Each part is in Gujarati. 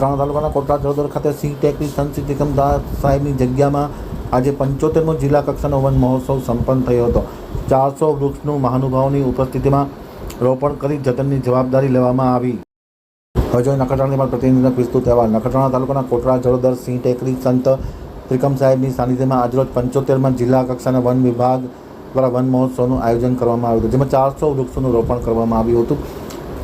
નખત્રાણા તાલુકાના કોટડા જળોદર ખાતે સિંહ ટેકરી સંત સિદ્ધિકમદાસ સાહેબની જગ્યામાં આજે પંચોતેરમો જિલ્લા કક્ષાનો વન મહોત્સવ સંપન્ન થયો હતો. ચારસો વૃક્ષનું મહાનુભાવોની ઉપસ્થિતિમાં રોપણ કરી જતનની જવાબદારી લેવામાં આવી. હજુ મારા પ્રતિનિધિનો વિસ્તૃત અહેવાલ. નખત્રાણા તાલુકાના કોટડા જળોદર સિંહ ટેકરી સંત ત્રિકમ સાહેબની સાનિધ્યમાં આજરોજ પંચોતેરમાં જિલ્લા કક્ષાના વન વિભાગ દ્વારા વન મહોત્સવનું આયોજન કરવામાં આવ્યું હતું, જેમાં ચારસો વૃક્ષોનું રોપણ કરવામાં આવ્યું હતું.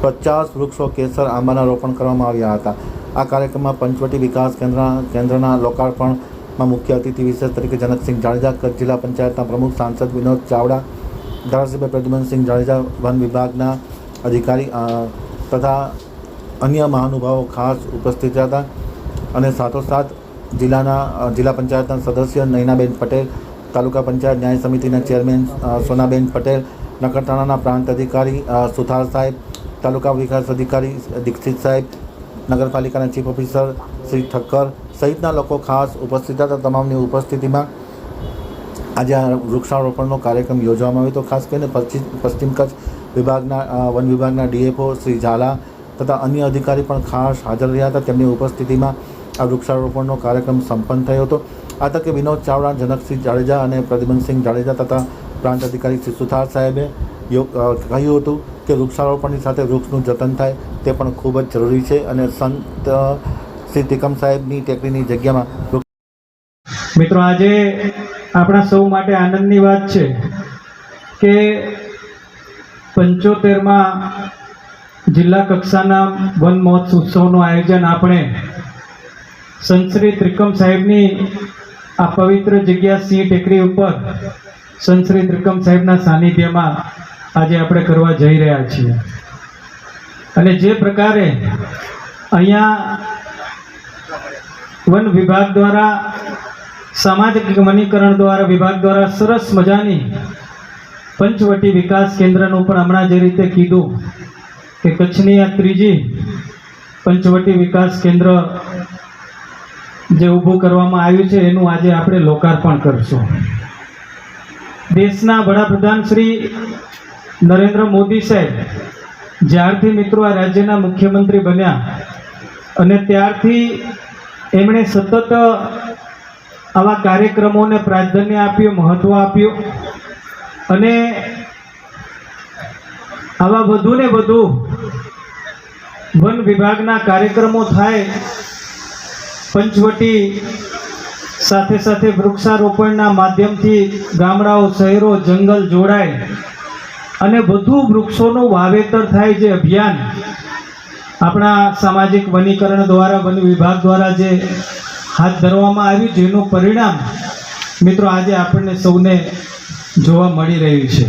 પચાસ વૃક્ષો કેસર આંબાના રોપણ કરવામાં આવ્યા હતા. આ કાર્યક્રમમાં પંચવટી વિકાસ કેન્દ્ર, કેન્દ્રના લોકાર્પણમાં મુખ્ય અતિથિ વિશેષ તરીકે જનકસિંહ જાડેજા, કચ્છ જિલ્લા પંચાયતના પ્રમુખ સાંસદ વિનોદ ચાવડા, ધારાસભ્ય પ્રદ્યુમનસિંહ જાડેજા, વન વિભાગના અધિકારી તથા અન્ય મહાનુભાવો ખાસ ઉપસ્થિત હતા. અને સાથોસાથ જિલ્લાના જિલ્લા પંચાયતના સદસ્ય નયનાબેન પટેલ, તાલુકા પંચાયત ન્યાય સમિતિના ચેરમેન સોનાબેન પટેલ, નખત્રાણાના પ્રાંત અધિકારી સુથાર સાહેબ, તાલુકા વિકાસ અધિકારી, દીક્ષિત સાહેબ નગરપાલિકાના ચીફ ઓફિસર શ્રી ઠક્કર સહિતના લોકો ખાસ ઉપસ્થિત હતા. તમામની ઉપસ્થિતિમાં આજે આ વૃક્ષારોપણનો કાર્યક્રમ યોજવામાં આવ્યો હતો. ખાસ કરીને પશ્ચિમ કચ્છ વિભાગના વન વિભાગના ડીએફઓ શ્રી ઝાલા તથા અન્ય અધિકારી પણ ખાસ હાજર રહ્યા હતા. તેમની ઉપસ્થિતિમાં આ વૃક્ષારોપણનો કાર્યક્રમ સંપન્ન થયો હતો. આ તકે વિનોદ ચાવડા, જનકસિંહ જાડેજા અને પ્રદ્યુમનસિંહ જાડેજા તથા પ્રાંત અધિકારી શ્રી સુથાર સાહેબે કહ્યું હતું કે વૃક્ષારોપણની સાથે વૃક્ષનું જતન થાય તે પણ ખૂબ જ જરૂરી છે અને સંત શ્રી તિકમ સાહેબની ટેકરીની જગ્યામાં મિત્રો, આજે આપણા સૌ માટે આનંદની વાત છે કે પંચોતેરમાં જિલ્લા કક્ષાના વન મહોત્સવ ઉત્સવનું આયોજન આપણે સંત શ્રી ત્રિકમ સાહેબની આ પવિત્ર જગ્યા સિંહ ટેકરી ઉપર સંત શ્રી ત્રિકમ સાહેબના સાનિધ્યમાં આજે આપણે કરવા જઈ રહ્યા છીએ. અને જે પ્રકારે અહીંયા વન વિભાગ દ્વારા, સામાજિક વનીકરણ દ્વારા, વિભાગ દ્વારા સરસ મજાની પંચવટી વિકાસ કેન્દ્રનું પણ હમણાં જે રીતે કીધું કે કચ્છની આ ત્રીજી પંચવટી વિકાસ કેન્દ્ર જે ઊભું કરવામાં આવ્યું છે, એનું આજે આપણે લોકાર્પણ કરશું. દેશના વડાપ્રધાન શ્રી નરેન્દ્ર મોદી સાહેબ જ્યારથી મિત્રો આ રાજ્યના મુખ્યમંત્રી બન્યા અને ત્યારથી એમણે સતત આવા કાર્યક્રમોને પ્રાધાન્ય આપ્યું મહત્ત્વ આપ્યું અને આવા વધુ ને વધુ વન વિભાગના કાર્યક્રમો થાય, પંચવટી સાથે સાથે વૃક્ષારોપણના માધ્યમથી ગામડાઓ, શહેરો, જંગલ જોડાય. અને વધુ વૃક્ષોનું વાવેતર થાય જે અભિયાન આપણા સામાજિક વનીકરણ દ્વારા, વન વિભાગ દ્વારા જે હાથ ધરવામાં આવ્યું, જેનું પરિણામ મિત્રો આજે આપણને સૌને જોવા મળી રહ્યું છે.